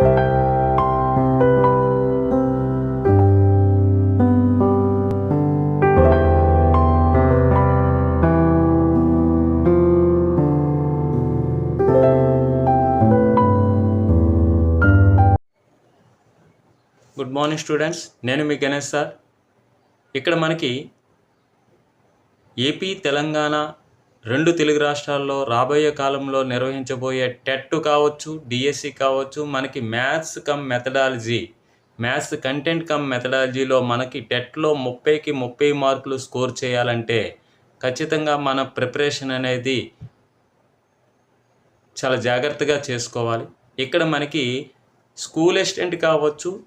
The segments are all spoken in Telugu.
గుడ్ మార్నింగ్ స్టూడెంట్స్ నేను మీ గణేష్ సార్. ఇక్కడ మనకి ఏపీ తెలంగాణ రెండు తెలుగు రాష్ట్రాల్లో రాబోయే కాలంలో నిర్వహించబోయే టెట్ కావచ్చు డిఎస్సి కావచ్చు మనకి maths cum methodology. Maths content cum మెథడాలజీలో మనకి టెట్లో ముప్పైకి ముప్పై మార్కులు స్కోర్ చేయాలంటే ఖచ్చితంగా మన ప్రిపరేషన్ అనేది చాలా జాగ్రత్తగా చేసుకోవాలి. ఇక్కడ మనకి స్కూల్ అసిస్టెంట్ కావచ్చు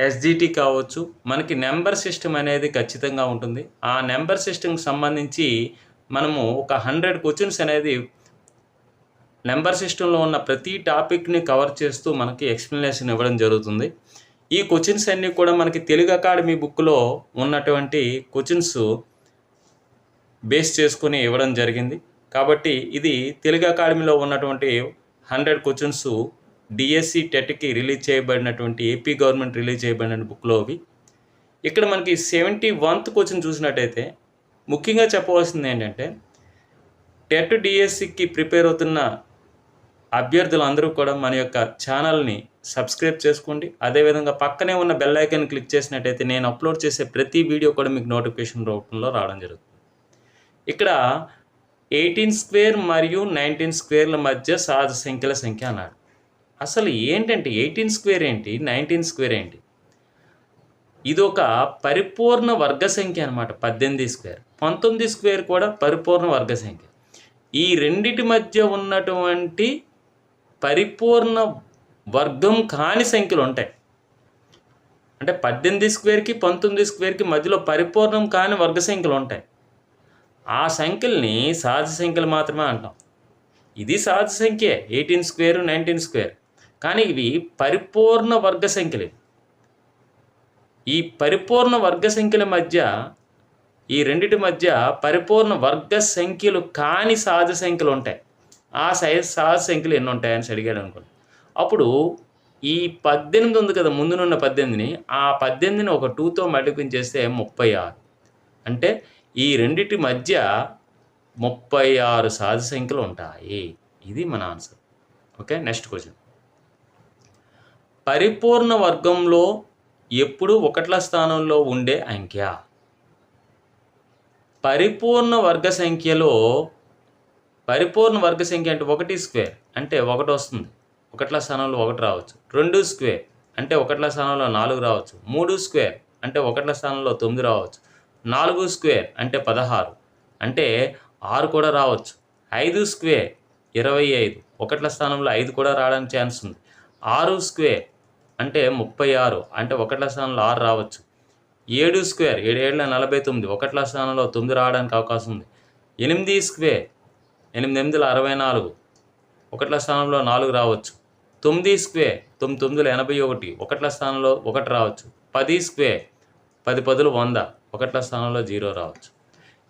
ఎస్జిటి కావచ్చు మనకి నెంబర్ సిస్టమ్ అనేది ఖచ్చితంగా ఉంటుంది. ఆ నెంబర్ సిస్టమ్కి సంబంధించి మనము ఒక హండ్రెడ్ క్వశ్చన్స్ అనేది నెంబర్ సిస్టంలో ఉన్న ప్రతి టాపిక్ని కవర్ చేస్తూ మనకి ఎక్స్ప్లెనేషన్ ఇవ్వడం జరుగుతుంది. ఈ క్వశ్చన్స్ అన్నీ కూడా మనకి తెలుగు అకాడమీ బుక్లో ఉన్నటువంటి క్వశ్చన్స్ బేస్ చేసుకుని ఇవ్వడం జరిగింది. కాబట్టి ఇది తెలుగు అకాడమీలో ఉన్నటువంటి హండ్రెడ్ క్వశ్చన్స్ డిఎస్సి టెట్కి రిలీజ్ చేయబడినటువంటి ఏపీ గవర్నమెంట్ రిలీజ్ చేయబడిన బుక్లో అవి. ఇక్కడ మనకి సెవెంటీ వన్త్ క్వశ్చన్ చూసినట్టయితే ముఖ్యంగా చెప్పవలసింది ఏంటంటే టెట్ డిఎస్సికి ప్రిపేర్ అవుతున్న అభ్యర్థులందరూ కూడా మన యొక్క ఛానల్ని సబ్స్క్రైబ్ చేసుకోండి. అదేవిధంగా పక్కనే ఉన్న బెల్ ఐకాన్ క్లిక్ చేసినట్టయితే నేను అప్లోడ్ చేసే ప్రతి వీడియో కూడా మీకు నోటిఫికేషన్ రూపంలో రావడం జరుగుతుంది. ఇక్కడ ఎయిటీన్ స్క్వేర్ మరియు నైన్టీన్ స్క్వేర్ల మధ్య సహజ సంఖ్యల సంఖ్య అన్నాడు. అసలు ఏంటంటే ఎయిటీన్ స్క్వేర్ ఏంటి నైన్టీన్ స్క్వేర్ ఏంటి? ఇది ఒక పరిపూర్ణ వర్గ సంఖ్య అనమాట పద్దెనిమిది స్క్వేర్. పంతొమ్మిది స్క్వేర్ కూడా పరిపూర్ణ వర్గ సంఖ్య. ఈ రెండిటి మధ్య ఉన్నటువంటి పరిపూర్ణ వర్గం కాని సంఖ్యలు ఉంటాయి. అంటే పద్దెనిమిది స్క్వేర్కి పంతొమ్మిది స్క్వేర్కి మధ్యలో పరిపూర్ణం కాని వర్గ సంఖ్యలు ఉంటాయి. ఆ సంఖ్యల్ని సహజ సంఖ్యలు మాత్రమే అంటాం. ఇది సహజ సంఖ్య. Eighteen square nineteen square. కానీ ఇవి పరిపూర్ణ వర్గ సంఖ్యలు. ఈ పరిపూర్ణ వర్గ సంఖ్యల మధ్య ఈ రెండిటి మధ్య పరిపూర్ణ వర్గ సంఖ్యలు కాని సహజ సంఖ్యలు ఉంటాయి. ఆ సై సహజ సంఖ్యలు ఎన్ని ఉంటాయని అడిగాడు అనుకోండి. అప్పుడు ఈ పద్దెనిమిది ఉంది కదా ముందునున్న పద్దెనిమిదిని ఆ పద్దెనిమిదిని ఒక టూతో మల్టిప్లై ముప్పై ఆరు. అంటే ఈ రెండిటి మధ్య ముప్పై ఆరు సహజ సంఖ్యలు ఉంటాయి. ఇది మన ఆన్సర్. Okay next question. పరిపూర్ణ వర్గంలో ఎప్పుడు ఒకట్ల స్థానంలో ఉండే అంకె పరిపూర్ణ వర్గ సంఖ్యలో పరిపూర్ణ వర్గ సంఖ్య అంటే ఒకటి స్క్వేర్ అంటే ఒకటి వస్తుంది. ఒకట్ల స్థానంలో ఒకటి రావచ్చు. రెండు స్క్వేర్ అంటే ఒకట్ల స్థానంలో నాలుగు రావచ్చు. మూడు స్క్వేర్ అంటే ఒకట్ల స్థానంలో తొమ్మిది రావచ్చు. నాలుగు స్క్వేర్ అంటే పదహారు అంటే ఆరు కూడా రావచ్చు. ఐదు స్క్వేర్ ఇరవై ఐదు ఒకట్ల స్థానంలో ఐదు కూడా రావడానికి ఛాన్స్ ఉంది. ఆరు స్క్వేర్ అంటే ముప్పై ఆరు అంటే ఒకట్ల స్థానంలో ఆరు రావచ్చు. ఏడు స్క్వేర్ ఏడు ఏళ్ళ నలభై తొమ్మిది. ఒకట్ల స్థానంలో తొమ్మిది రావడానికి అవకాశం ఉంది. ఎనిమిది స్క్వేర్ ఎనిమిది ఎనిమిదిల అరవై నాలుగు. ఒకట్ల స్థానంలో నాలుగు రావచ్చు. తొమ్మిది స్క్వేర్ తొమ్మిది తొమ్మిదిల ఎనభై ఒకటి. ఒకట్ల స్థానంలో ఒకటి రావచ్చు. పది స్క్వేర్ పది పదులు వంద. ఒకట్ల స్థానంలో జీరో రావచ్చు.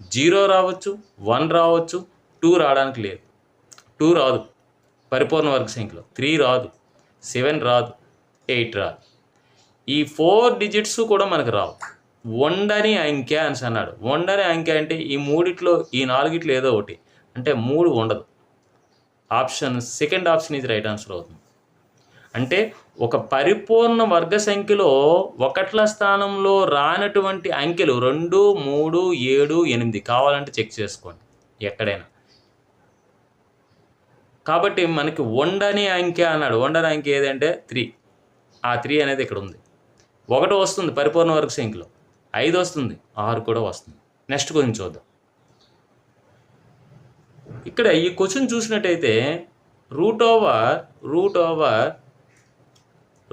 జీరో రావచ్చు వన్ రావచ్చు టూ రావడానికి లేదు. టూ రాదు. పరిపూర్ణ వర్గ సంఖ్యలో. త్రీ రాదు. సెవెన్ రాదు. ఎయిట్ రాదు. ఈ ఫోర్ డిజిట్స్ కూడా మనకు రావు. వండని అంకె అని అన్నాడు. వండని అంకె అంటే ఈ మూడిట్లో ఈ నాలుగిట్లో ఏదో ఒకటి. అంటే మూడు ఉండదు. ఆప్షన్ సెకండ్ ఆప్షన్ ఇది రైట్ ఆన్సర్ అవుతుంది. అంటే ఒక పరిపూర్ణ వర్గ సంఖ్యలో ఒకట్ల స్థానంలో రానటువంటి అంకెలు రెండు మూడు ఏడు ఎనిమిది కావాలంటే చెక్ చేసుకోండి. ఎక్కడైనా. కాబట్టి మనకి వండని అంకె అన్నాడు. వండని అంకె ఏదంటే త్రీ ఆ త్రీ అనేది ఇక్కడ ఉంది. ఒకటి వస్తుంది పరిపూర్ణ వర్గ సంఖ్యలో. ఐదు వస్తుంది ఆరు కూడా వస్తుంది. నెక్స్ట్ క్వశ్చన్ చూద్దాం. ఇక్కడ ఈ క్వశ్చన్ చూసినట్టయితే root over root over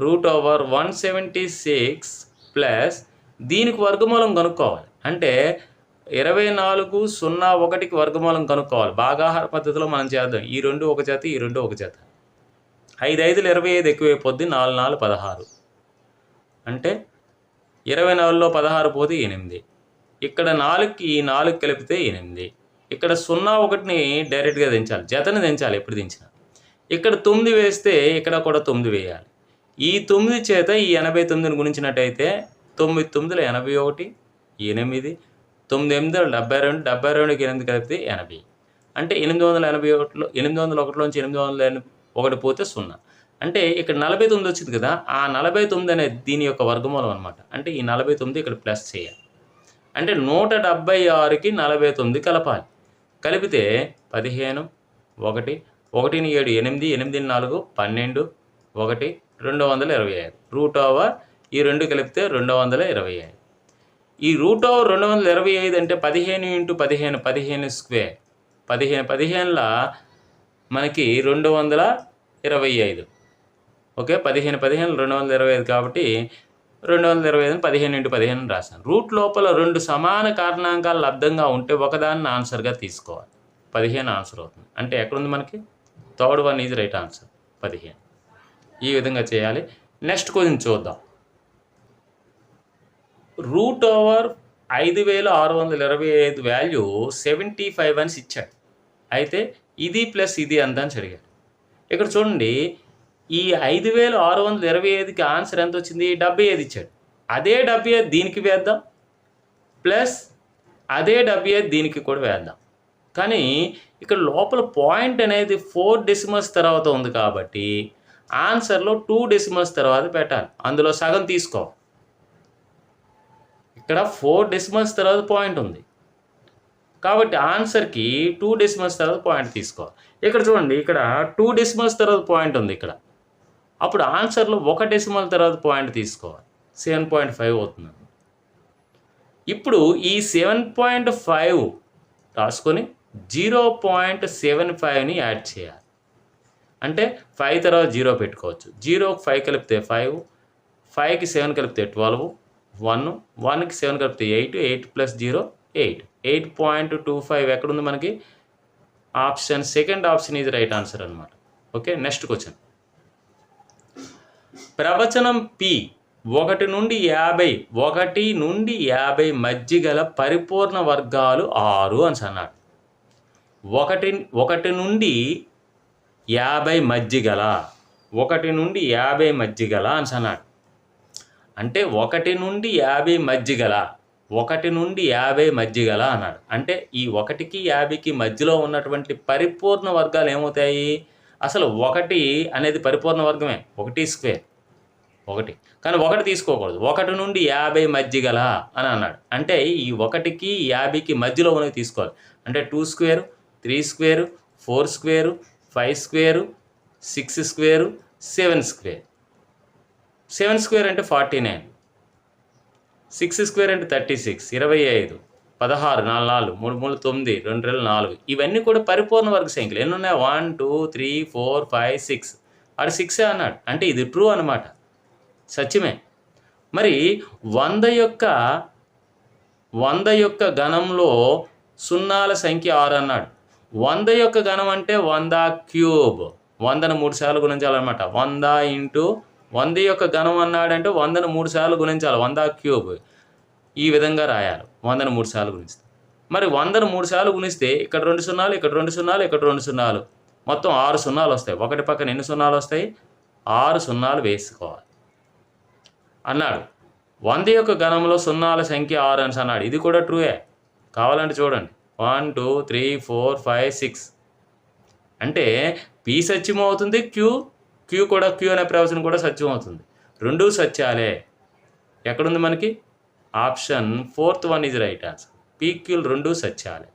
root over one seventy six plus దీనికి వర్గమూలం కనుక్కోవాలి. అంటే ఇరవై నాలుగు సున్నా ఒకటికి వర్గమూలం కనుక్కోవాలి. భాగాహార పద్ధతిలో మనం చేద్దాం. ఈ రెండు ఒక జాతి ఈ రెండు ఒక జాతి ఐదు ఐదులు ఇరవై ఐదు ఎక్కువైపోద్ది నాలుగు నాలుగు పదహారు. అంటే ఇరవై నాలుగులో పదహారు పోతే ఎనిమిది. ఇక్కడ నాలుగుకి నాలుగు కలిపితే ఎనిమిది. ఇక్కడ సున్నా ఒకటిని డైరెక్ట్గా దించాలి. జతని దించాలి ఎప్పుడు దించినా. ఇక్కడ తొమ్మిది వేస్తే ఇక్కడ కూడా తొమ్మిది వేయాలి. ఈ తొమ్మిది చేత ఈ ఎనభై తొమ్మిదిని గుణించినట్టయితే తొమ్మిది తొమ్మిదిలో ఎనభై ఒకటి ఎనిమిది తొమ్మిది ఎనిమిది డెబ్బై రెండు డెబ్బై రెండుకి ఎనిమిది కలిపితే ఎనభై. అంటే ఎనిమిది వందల ఎనభై ఒకటిలో ఎనిమిది వందల ఒకటిలోంచి ఎనిమిది వందల ఎనభై ఒకటి పోతే సున్నా. అంటే ఇక్కడ నలభై తొమ్మిది వచ్చింది కదా ఆ నలభై తొమ్మిది అనేది దీని యొక్క వర్గమూలం అనమాట అంటే ఈ నలభై తొమ్మిది ఇక్కడ ప్లస్ చేయాలి. అంటే నూట డెబ్బై ఆరుకి నలభై తొమ్మిది కలపాలి. కలిపితే పదిహేను ఒకటి ఒకటిని ఏడు ఎనిమిది ఎనిమిది నాలుగు పన్నెండు ఒకటి రెండు వందల ఇరవై ఐదు. రూట్ ఓవర్ ఈ రెండు కలిపితే రెండు వందల ఇరవై ఐదు. ఈ రూట్ ఓవర్ రెండు వందల ఇరవై ఐదు అంటే పదిహేను ఇంటూ పదిహేను పదిహేను స్క్వేర్. పదిహేను పదిహేనుల మనకి రెండు వందల ఇరవై ఐదు. ఓకే? పదిహేను పదిహేను రెండు వందల ఇరవై ఐదు కాబట్టి రెండు వందల ఇరవై ఐదు పదిహేను ఇంటూ పదిహేను రాశాను. రూట్ లోపల రెండు సమాన కారణాంకాలు లబ్ధంగా ఉంటే ఒకదాన్ని ఆన్సర్గా తీసుకోవాలి. పదిహేను ఆన్సర్ అవుతుంది. అంటే ఎక్కడుంది మనకి? Third one is right answer పదిహేను. ఈ విధంగా చేయాలి. నెక్స్ట్ క్వశ్చన్ చూద్దాం. రూట్ ఓవర్ ఐదు వేల ఆరు వందల ఇరవై ఐదు వాల్యూ సెవెంటీ ఫైవ్ అని ఇచ్చాడు. అయితే ఇది ప్లస్ ఇది అందని అని అడిగాడు. ఇక్కడ చూడండి ఈ ఐదు వేల ఆరు వందల ఇరవై ఐదుకి ఆన్సర్ ఎంత వచ్చింది? డెబ్బై ఐదు ఇచ్చాడు. అదే డెబ్బై ఐదు దీనికి వేద్దాం. ప్లస్ అదే డెబ్బై ఐదు దీనికి కూడా వేద్దాం. కానీ ఇక్కడ లోపల పాయింట్ అనేది ఫోర్ డెసిమల్స్ తర్వాత ఉంది కాబట్టి ఆన్సర్లో టూ డెసిమల్స్ తర్వాత పెట్టాలి. అందులో సగం తీసుకో. ఇక్కడ ఫోర్ డెసిమల్స్ తర్వాత పాయింట్ ఉంది. కాబట్టి ఆన్సర్కి టూ డెసిమల్స్ తర్వాత పాయింట్ తీసుకోవాలి ఇక్కడ చూడండి ఇక్కడ టూ డెసిమల్స్ తర్వాత పాయింట్ ఉంది ఇక్కడ. అప్పుడు ఆన్సర్లో ఒక డెసిమల్ తర్వాత పాయింట్ తీసుకోవాలి. సెవెన్ పాయింట్ ఫైవ్ అవుతుంది. ఇప్పుడు ఈ సెవెన్ పాయింట్ ఫైవ్ రాసుకొని జీరో పాయింట్ సెవెన్ ఫైవ్ని యాడ్ చేయాలి. అంటే ఫైవ్ తర్వాత జీరో పెట్టుకోవచ్చు. జీరో ఫైవ్ కలిపితే ఫైవ్ ఫైవ్కి సెవెన్ కలిపితే ట్వెల్వ్ వన్ వన్కి సెవెన్ కలిపితే eight eight plus zero eight eight point two five ఎక్కడుంది మనకి? ఆప్షన్ సెకండ్ ఆప్షన్ ఇది రైట్ ఆన్సర్ అనమాట ఓకే నెక్స్ట్ క్వశ్చన్ ప్రవచనం పి. ఒకటి నుండి యాభై ఒకటి నుండి యాభై మధ్య గల పరిపూర్ణ వర్గాలు ఆరు అని అన్నాడు ఒకటి ఒకటి నుండి యాభై మధ్య గల ఒకటి నుండి యాభై మధ్య గల అని అన్నాడు అంటే ఒకటి నుండి యాభై మధ్య గల ఒకటి నుండి యాభై మధ్య గల అన్నాడు. అంటే ఈ ఒకటికి యాభైకి మధ్యలో ఉన్నటువంటి పరిపూర్ణ వర్గాలు ఏమవుతాయి? అసలు ఒకటి అనేది పరిపూర్ణ వర్గమే ఒకటి స్క్వేర్. ఒకటి. కానీ ఒకటి తీసుకోకూడదు. ఒకటి నుండి యాభై మధ్య గల అని అన్నాడు. అంటే ఈ ఒకటికి యాభైకి మధ్యలో ఉన్నవి తీసుకోవాలి. అంటే two square three square four square five square six square seven square. Seven square అంటే ఫార్టీ నైన్. సిక్స్ స్క్వేర్ అంటే థర్టీ సిక్స్. ఇరవై ఐదు పదహారు నాలుగు నాలుగు మూడు మూడు తొమ్మిది రెండు రెండు నాలుగు. ఇవన్నీ కూడా పరిపూర్ణ వర్గ సంఖ్యలు. ఎన్ని ఉన్నాయి? One two three four five six. ఆడు సిక్సే అన్నాడు. అంటే ఇది ట్రూ అనమాట సత్యమే. మరి వంద యొక్క వంద యొక్క గణంలో సున్నాల సంఖ్య ఆరు అన్నాడు. వంద యొక్క గణం అంటే వంద క్యూబ్. వందను మూడు సార్లు గుణించాలన్నమాట. వంద ఇంటూ వంద యొక్క గణం అన్నాడంటే వందను మూడు సార్లు గుణించాలి. వంద క్యూబ్. ఈ విధంగా రాయాలి. వందను మూడు సార్లు గుణిస్తే. మరి వందను మూడు సార్లు గుణిస్తే ఇక్కడ రెండు సున్నాలు ఇక్కడ రెండు సున్నాలు ఇక్కడ రెండు సున్నాలు. మొత్తం ఆరు సున్నాలు వస్తాయి. ఒకటి పక్కన ఎన్ని సున్నాలు వస్తాయి? ఆరు సున్నాలు వేసుకోవాలి. అన్నాడు. వంద యొక్క గణంలో సున్నాల సంఖ్య ఆరు అని అన్నాడు. ఇది కూడా ట్రూయే కావాలంటే చూడండి. One two three four five six అంటే పి సత్యం అవుతుంది క్యూ క్యూ కూడా క్యూ అనే ప్రవచనం కూడా సత్యం అవుతుంది. రెండూ సత్యాలే. ఎక్కడుంది మనకి? Option fourth one is right answer పీక్యూలు రెండు సత్యాలే.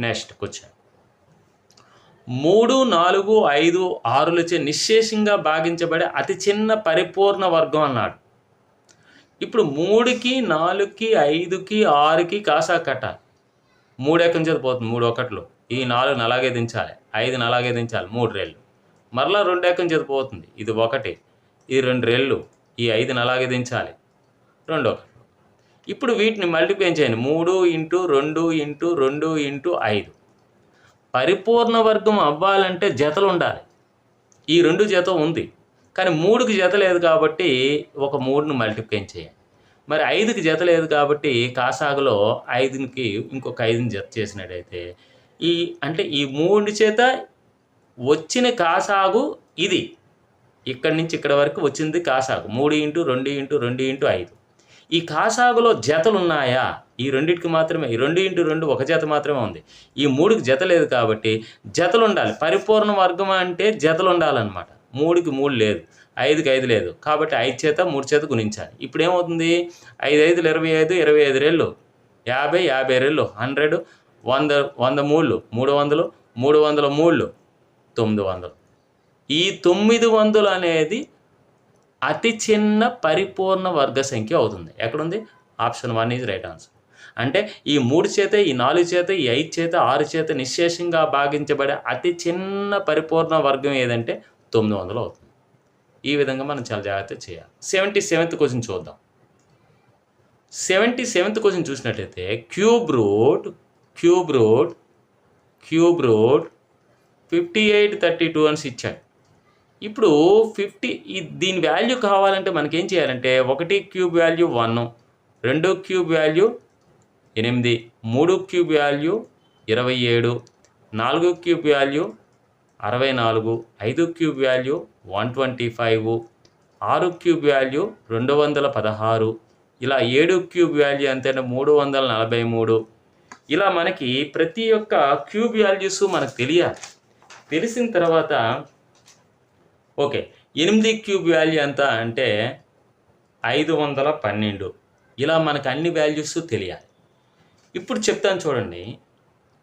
నెక్స్ట్ క్వశ్చన్ మూడు నాలుగు ఐదు ఆరులచే నిశ్శేషంగా భాగించబడే అతి చిన్న పరిపూర్ణ వర్గం అన్నాడు. ఇప్పుడు మూడుకి నాలుగుకి ఐదుకి ఆరుకి కాసా కట్టాలి మూడు ఎక్కడి నుంచి పోతుంది మూడు ఒకట్లు. ఈ నాలుగుని అలాగే దించాలి. ఐదుని అలాగే దించాలి మూడు రెళ్ళు. మరలా రెండు ఎక్కడి నుంచి పోతుంది ఇది ఒకటి. ఇది రెండు రెళ్ళు ఈ ఐదుని అలాగే దించాలి రెండు ఒకట్లు. ఇప్పుడు వీటిని మల్టిప్లై చేయండి? మూడు ఇంటూ రెండు ఇంటూ రెండు ఇంటూ ఐదు. పరిపూర్ణ వర్గం అవ్వాలంటే జతలు ఉండాలి. ఈ రెండు జత ఉంది. కానీ మూడుకి జత లేదు కాబట్టి ఒక మూడును మల్టిప్లై చేయండి మరి ఐదుకి జత లేదు కాబట్టి కాసాగులో ఐదుకి ఇంకొక ఐదుని జత చేసినట్టయితే ఈ అంటే ఈ మూడు చేత వచ్చిన కాసాగు ఇది. ఇక్కడి నుంచి ఇక్కడ వరకు వచ్చింది కాసాగు. మూడు ఇంటూ రెండు ఇంటూ రెండు ఇంటూ ఐదు. ఈ కాసాగులో జతలు ఉన్నాయా? ఈ రెండింటికి మాత్రమే. ఈ రెండు ఇంటూ రెండు ఒక జత మాత్రమే ఉంది. ఈ మూడుకి జత లేదు కాబట్టి జతలు ఉండాలి. పరిపూర్ణ వర్గం అంటే జతలు ఉండాలన్నమాట. మూడుకి మూడు లేదు ఐదుకి ఐదు లేదు. కాబట్టి ఐదు చేత మూడు చేత గుణించాలి. ఇప్పుడు ఏమవుతుంది ఐదు ఐదులు ఇరవై ఐదు ఇరవై ఐదు రేళ్ళు యాభై యాభై రేళ్ళు హండ్రెడ్ వంద వంద మూళ్ళు మూడు వందలు మూడు వందల మూళ్ళు తొమ్మిది వందలు. ఈ తొమ్మిది వందలు అనేది అతి చిన్న పరిపూర్ణ వర్గ సంఖ్య అవుతుంది. ఎక్కడుంది? Option one is right answer. అంటే ఈ మూడు చేత ఈ నాలుగు చేత ఈ ఐదు చేత ఆరు చేత నిశ్శేషంగా భాగించబడే అతి చిన్న పరిపూర్ణ వర్గం ఏదంటే తొమ్మిది వందలు అవుతుంది. ఈ విధంగా మనం చాలా జాగ్రత్త చేయాలి. సెవెంటీ సెవెంత్ క్వశ్చన్ చూద్దాం. సెవెంటీ సెవెంత్ క్వశ్చన్ చూసినట్లయితే cube root cube root cube root fifty eight thirty two అని ఇచ్చాడు ఇప్పుడు ఫిఫ్టీ దీని వాల్యూ కావాలంటే మనకేం చేయాలంటే ఒకటి క్యూబ్ వాల్యూ వన్ రెండు క్యూబ్ వాల్యూ ఎనిమిది మూడు క్యూబ్ వాల్యూ ఇరవై ఏడు నాలుగు క్యూబ్ వాల్యూ అరవై నాలుగు ఐదు cube value one twenty five ఆరు క్యూబ్ వాల్యూ రెండు వందల పదహారు ఇలా ఏడు క్యూబ్ వాల్యూ అంతేనా మూడు వందల నలభై మూడు. ఇలా మనకి ప్రతి ఒక్క క్యూబ్ వాల్యూస్ మనకు తెలియాలి. తెలిసిన తర్వాత ఓకే ఎనిమిది క్యూబ్ వాల్యూ ఎంత అంటే ఐదు వందల పన్నెండు. ఇలా మనకు అన్ని వాల్యూస్ తెలియాలి. ఇప్పుడు చెప్తాను చూడండి.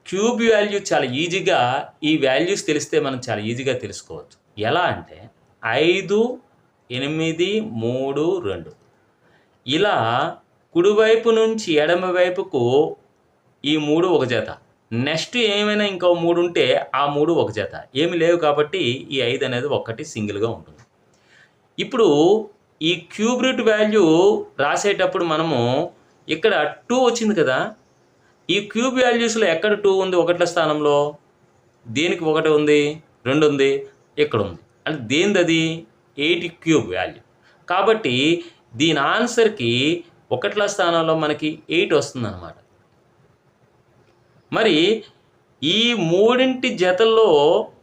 క్యూబ్ వాల్యూ చాలా ఈజీగా ఈ వాల్యూస్ తెలిస్తే మనం చాలా ఈజీగా తెలుసుకోవచ్చు. ఎలా అంటే ఐదు ఎనిమిది మూడు రెండు. ఇలా కుడివైపు నుంచి ఎడమ వైపుకు ఈ మూడు ఒక జత. నెక్స్ట్ ఏమైనా ఇంకో మూడు ఉంటే ఆ మూడు ఒక జత. ఏమి లేవు కాబట్టి ఈ ఐదు అనేది ఒక్కటి సింగిల్గా ఉంటుంది. ఇప్పుడు ఈ క్యూబ్ రూట్ వాల్యూ రాసేటప్పుడు మనము ఇక్కడ టూ వచ్చింది కదా ఈ క్యూబ్ వాల్యూస్లో ఎక్కడ టూ ఉంది? ఒకట్ల స్థానంలో. దేనికి ఒకటి ఉంది? రెండు ఉంది? ఇక్కడ ఉంది. అంటే దేనిది అది? Eight cube value. కాబట్టి దీని ఆన్సర్కి ఒకట్ల స్థానంలో మనకి ఎయిట్ వస్తుందన్నమాట. మరి ఈ మూడింటి జతల్లో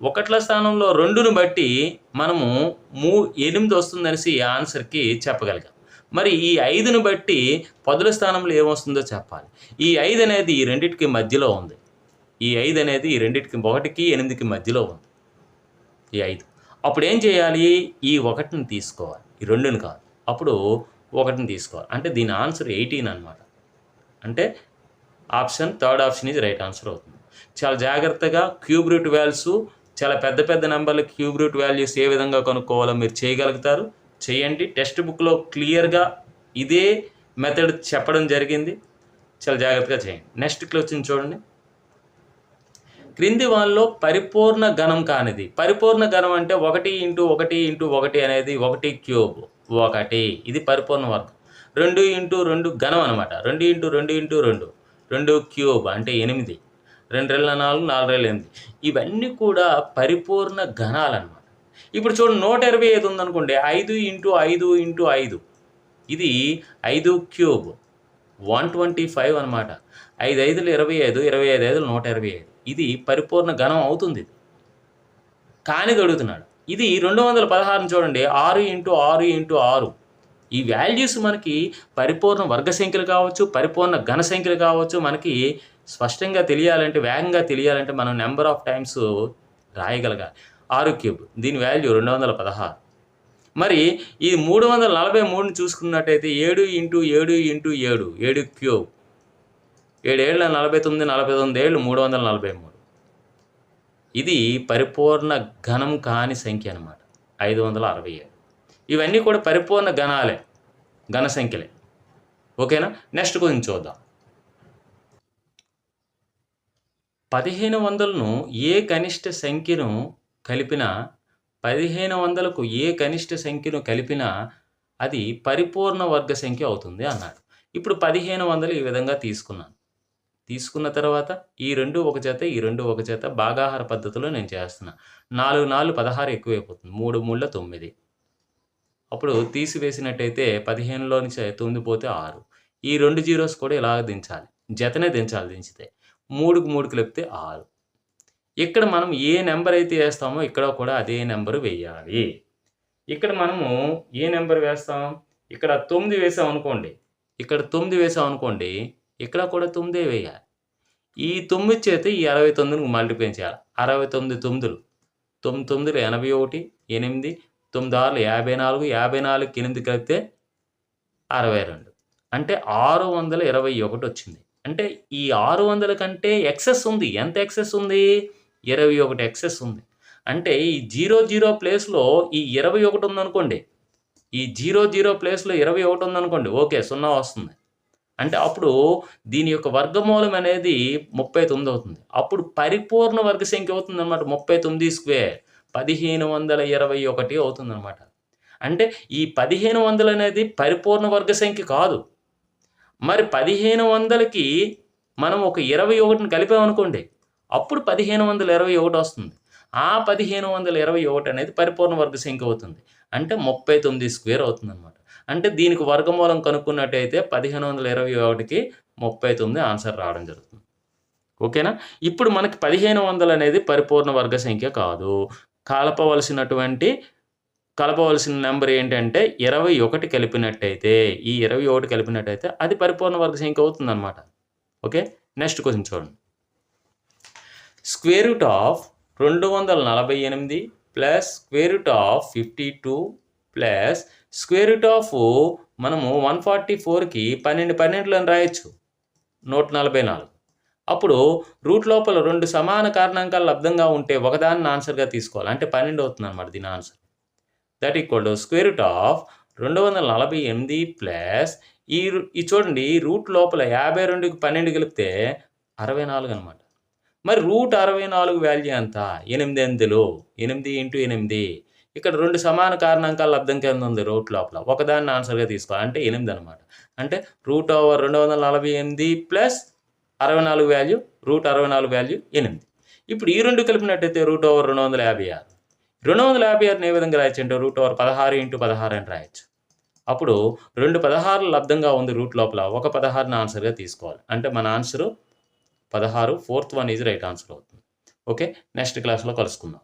ఒకట్ల స్థానంలో రెండును బట్టి మనము మూ ఎనిమిది వస్తుందనేసి ఆన్సర్కి చెప్పగలిగాం. మరి ఈ ఐదును బట్టి పదుల స్థానంలో ఏమొస్తుందో చెప్పాలి. ఈ ఐదు అనేది ఈ రెండింటికి మధ్యలో ఉంది. ఈ ఐదు అనేది ఈ రెండింటికి ఒకటికి ఎనిమిదికి మధ్యలో ఉంది. ఈ ఐదు. అప్పుడు ఏం చేయాలి? ఈ ఒకటిని తీసుకోవాలి. ఈ రెండుని కాదు. అప్పుడు ఒకటిని తీసుకోవాలి. అంటే దీని ఆన్సర్ ఎయిటీన్ అనమాట అంటే ఆప్షన్ థర్డ్ ఆప్షన్ ఇది రైట్ ఆన్సర్ అవుతుంది. చాలా జాగ్రత్తగా క్యూబ్ రూట్ వాల్యూస్ చాలా పెద్ద పెద్ద నెంబర్ల క్యూబ్ రూట్ వాల్యూస్ ఏ విధంగా కనుక్కోవాలో మీరు చేయగలుగుతారు. చేయండి. టెక్స్ట్ బుక్లో క్లియర్గా ఇదే మెథడ్ చెప్పడం జరిగింది. చాలా జాగ్రత్తగా చేయండి. నెక్స్ట్ క్వశ్చన్ చూడండి. క్రింది వాళ్ళలో పరిపూర్ణ ఘనం కానిది. పరిపూర్ణ ఘనం అంటే ఒకటి ఇంటూ ఒకటి ఇంటూ ఒకటి అనేది ఒకటి క్యూబ్. ఒకటి. ఇది పరిపూర్ణ వర్గం. రెండు ఇంటూ రెండు ఘనం అనమాట రెండు ఇంటూ రెండు ఇంటూ రెండు. రెండు క్యూబ్ అంటే ఎనిమిది. రెండు రెళ్ళ నాలుగు నాలుగు రెళ్ళ ఎనిమిది. ఇవన్నీ కూడా పరిపూర్ణ ఘనాలన్నమాట ఇప్పుడు చూడండి నూట ఇరవై ఐదు ఉందనుకోండి ఐదు ఇంటూ ఐదు ఇంటూ ఐదు. ఇది ఐదు క్యూబ్ వన్ ట్వంటీ ఫైవ్ అనమాట ఐదు ఐదులు ఇరవై ఐదు ఇరవై ఐదు ఐదులు నూట ఇరవై ఐదు. ఇది పరిపూర్ణ ఘనం అవుతుంది కానీ అడుగుతున్నాడు ఇది రెండు వందల పదహారుని చూడండి ఆరు ఇంటూ ఆరు ఇంటూ ఆరు. ఈ వాల్యూస్ మనకి పరిపూర్ణ వర్గ సంఖ్యలు కావచ్చు పరిపూర్ణ ఘన సంఖ్యలు కావచ్చు మనకి స్పష్టంగా తెలియాలంటే వేగంగా తెలియాలంటే మనం నెంబర్ ఆఫ్ టైమ్స్ రాయగలగాలి. ఆరు క్యూబ్. దీని వాల్యూ రెండు వందల పదహారు. మరి ఈ మూడు వందల నలభై మూడుని చూసుకున్నట్టయితే ఏడు ఇంటూ ఏడు ఇంటూ ఏడు ఏడు క్యూబ్. ఏడేళ్ళ నలభై తొమ్మిది నలభై తొమ్మిది ఏళ్ళు మూడు వందల నలభై మూడు. ఇది పరిపూర్ణ ఘనం కాని సంఖ్య అనమాట ఐదు వందల అరవై ఏడు. ఇవన్నీ కూడా పరిపూర్ణ ఘనాలే ఘన సంఖ్యలే. ఓకేనా? నెక్స్ట్ కొంచెం చూద్దాం. పదిహేను వందలను ఏ కనిష్ట సంఖ్యను కలిపినా పదిహేను వందలకు ఏ కనిష్ట సంఖ్యను కలిపినా అది పరిపూర్ణ వర్గ సంఖ్య అవుతుంది అన్నాడు. ఇప్పుడు పదిహేను వందలు ఈ విధంగా తీసుకున్నాను. తీసుకున్న తర్వాత ఈ రెండు ఒక చేత ఈ రెండు ఒక చేత భాగాహార పద్ధతిలో నేను చేస్తున్నా. నాలుగు నాలుగు పదహారు ఎక్కువైపోతుంది. మూడు మూడుల తొమ్మిది. అప్పుడు తీసివేసినట్టయితే పదిహేనులో నుంచి తొమ్మిది పోతే ఆరు. ఈ రెండు జీరోస్ కూడా ఇలా దించాలి. జతనే దించాలి దించితే. మూడుకు మూడు కలిపితే ఆరు. ఇక్కడ మనం ఏ నెంబర్ అయితే వేస్తామో ఇక్కడ కూడా అదే నెంబర్ వేయాలి. ఇక్కడ మనము ఏ నెంబర్ వేస్తాం? ఇక్కడ తొమ్మిది వేసాం అనుకోండి. ఇక్కడ తొమ్మిది వేసాం అనుకోండి ఇక్కడ కూడా తొమ్మిదే వేయాలి. ఈ తొమ్మిది చేత ఈ అరవై తొమ్మిదిని మల్టిప్లై చేయాలి. అరవై తొమ్మిది తొమ్మిదిలు. తొమ్మిది తొమ్మిదిలు ఎనభై ఒకటి ఎనిమిది తొమ్మిది ఆరులు యాభై నాలుగు యాభై నాలుగు ఎనిమిది కలిపితే అరవై రెండు. అంటే ఆరు వందల ఇరవై ఒకటి వచ్చింది. అంటే ఈ ఆరు వందల కంటే ఎక్సెస్ ఉంది. ఎంత ఎక్సెస్ ఉంది? ఇరవై ఒకటి ఎక్సెస్ ఉంది. అంటే ఈ జీరో జీరో ప్లేస్లో ఈ ఇరవై ఒకటి ఉందనుకోండి. ఈ జీరో జీరో ప్లేస్లో ఇరవై ఒకటి ఉందనుకోండి ఓకే సున్నా వస్తుంది. అంటే అప్పుడు దీని యొక్క వర్గమూలం అనేది ముప్పై తొమ్మిది అవుతుంది. అప్పుడు పరిపూర్ణ వర్గ సంఖ్య అవుతుంది అనమాట ముప్పై తొమ్మిది స్క్వేర్. పదిహేను వందల ఇరవై ఒకటి అవుతుంది అనమాట అంటే ఈ పదిహేను వందలు అనేది పరిపూర్ణ వర్గ సంఖ్య కాదు. మరి పదిహేను వందలకి మనం ఒక ఇరవై ఒకటిని కలిపామనుకోండి అప్పుడు పదిహేను వందల ఇరవై ఒకటి వస్తుంది. ఆ పదిహేను వందల ఇరవై ఒకటి అనేది పరిపూర్ణ వర్గ సంఖ్య అవుతుంది. అంటే ముప్పై తొమ్మిది స్క్వేర్ అవుతుంది అనమాట అంటే దీనికి వర్గమూలం కనుక్కున్నట్టయితే పదిహేను వందల ఇరవై ఒకటికి ముప్పై తొమ్మిది ఆన్సర్ రావడం జరుగుతుంది. ఓకేనా? ఇప్పుడు మనకి పదిహేను వందలు అనేది పరిపూర్ణ వర్గ సంఖ్య కాదు. కలపవలసినటువంటి కలపవలసిన నెంబర్ ఏంటంటే ఇరవై ఒకటి కలిపినట్టయితే ఈ ఇరవై ఒకటి కలిపినట్టయితే అది పరిపూర్ణ వర్గ సంఖ్య అవుతుందన్నమాట. ఓకే? నెక్స్ట్ క్వశ్చన్ చూడండి. స్క్వేర్ రూట్ ఆఫ్ రెండు వందల నలభై ఎనిమిది plus square root of fifty two plus square root of మనము వన్ ఫార్టీ ఫోర్కి పన్నెండు పన్నెండులను రాయొచ్చు. నూట నలభై నాలుగు. అప్పుడు రూట్ లోపల రెండు సమాన కారణాంకాలు లబ్ధంగా ఉంటే ఒకదాన్ని ఆన్సర్గా తీసుకోవాలి. అంటే పన్నెండు అవుతుంది అనమాట దీని answer. That equal to square root of రెండు వందల నలభై ఎనిమిది ప్లస్ ఈ ఈ చూడండి రూట్ లోపల యాభై రెండుకి పన్నెండు కలిపితే అరవై నాలుగు అనమాట మరి రూట్ అరవై నాలుగు వాల్యూ ఎంత? ఎనిమిది ఎనిమిదిలో ఎనిమిది ఇంటూ ఎనిమిది. ఇక్కడ రెండు సమాన కారణాంకాల లబ్ధం కింద ఉంది రూట్ లోపల. ఒకదాన్ని ఆన్సర్గా తీసుకోవాలి అంటే ఎనిమిది అనమాట అంటే రూట్ ఓవర్ రెండు వందల నలభై ఎనిమిది ప్లస్ అరవై నాలుగు వాల్యూ రూట్ అరవై నాలుగు వాల్యూ ఎనిమిది. ఇప్పుడు ఈ రెండు కలిపినట్టయితే రూట్ ఓవర్ రెండు వందల యాభై ఆరు. రెండు వందల యాభై ఆరుని ఏ విధంగా రాయొచ్చు అంటే రూట్ ఓవర్ పదహారు ఇంటూ పదహారు అని రాయొచ్చు. అప్పుడు రెండు పదహారులు లబ్ధంగా ఉంది రూట్ లోపల. ఒక పదహారుని ఆన్సర్గా తీసుకోవాలి. అంటే మన ఆన్సరు పదహారు fourth one is right answer అవుతుంది. ఓకే నెక్స్ట్ క్లాస్లో కలుసుకుందాం.